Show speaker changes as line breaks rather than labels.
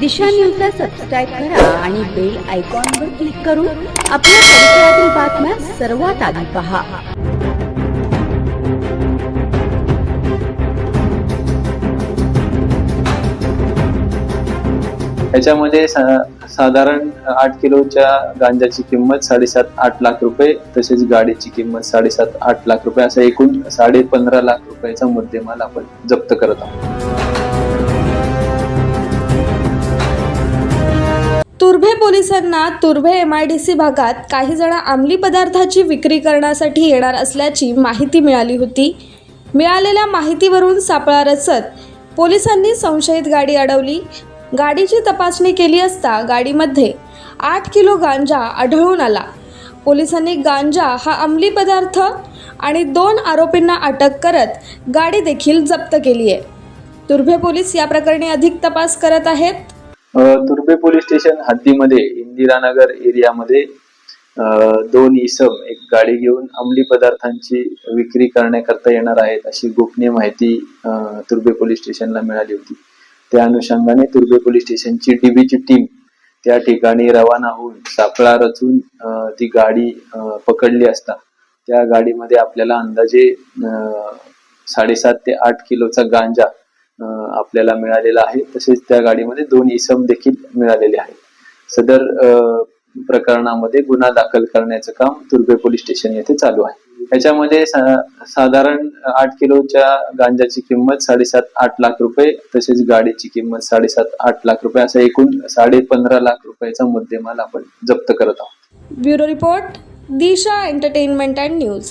दिशा न्यूजला सबस्क्राईब करा आणि बेल आयकॉनवर क्लिक करून आपल्या परिसरातील बातम्या सर्वात आधी पहा.
याच्यामध्ये सा- साधारण आठ किलोच्या गांजाची किंमत साडेसात आठ लाख रुपये तसेच गाडीची किंमत साडेसात आठ लाख रुपये असं एकूण साडे पंधरा लाख रुपयाचा मुद्देमाल आपण जप्त करत आहोत.
पोलिसांना Turbhe M I D C भागात काही जण अंमली पदार्थाची विक्री करण्यासाठी येणार असल्याची माहिती मिळाली होती. मिळालेल्या माहितीवरून सापळा रचत पोलिसांनी संशयित गाडी अडवली. गाडीची तपासणी केली असता गाडीमध्ये आठ किलो गांजा आढळून आला. पोलिसांनी गांजा हा अंमली पदार्थ आणि दोन आरोपींना अटक करत गाडी देखील जप्त केली आहे तुर्भे पोलीस या प्रकरणी अधिक तपास करत आहेत.
तुर्बे पोलीस स्टेशन हद्दीमध्ये इंदिरानगर एरियामध्ये दोन इसम एक गाडी घेऊन अंमली पदार्थांची विक्री करण्याकरता येणार आहेत अशी गोपनीय माहिती तुर्बे पोलीस स्टेशनला मिळाली होती. त्या अनुषंगाने तुर्बे पोलीस स्टेशनची डीबीची टीम त्या ठिकाणी रवाना होऊन सापळा रचून ती गाडी पकडली असता. त्या गाडीमध्ये आपल्याला अंदाजे साडेसात ते आठ किलोचा गांजा आपल्याला मिळालेला आहे. तसेच त्या गाडीमध्ये दोन इसम देखील मिळालेले आहेत. सदर प्रकरणामध्ये गुन्हा दाखल करण्याचं काम तुर्भे पोलीस स्टेशन येथे चालू आहे. याच्यामध्ये सा- साधारण आठ किलोच्या गांजाची किंमत साडेसात आठ लाख रुपये तसेच गाडीची किंमत साडेसात आठ लाख रुपये असं एकूण साडे पंधरा लाख रुपयाचा मुद्देमाल आपण जप्त करत आहोत.
Bureau report Disha entertainment and news.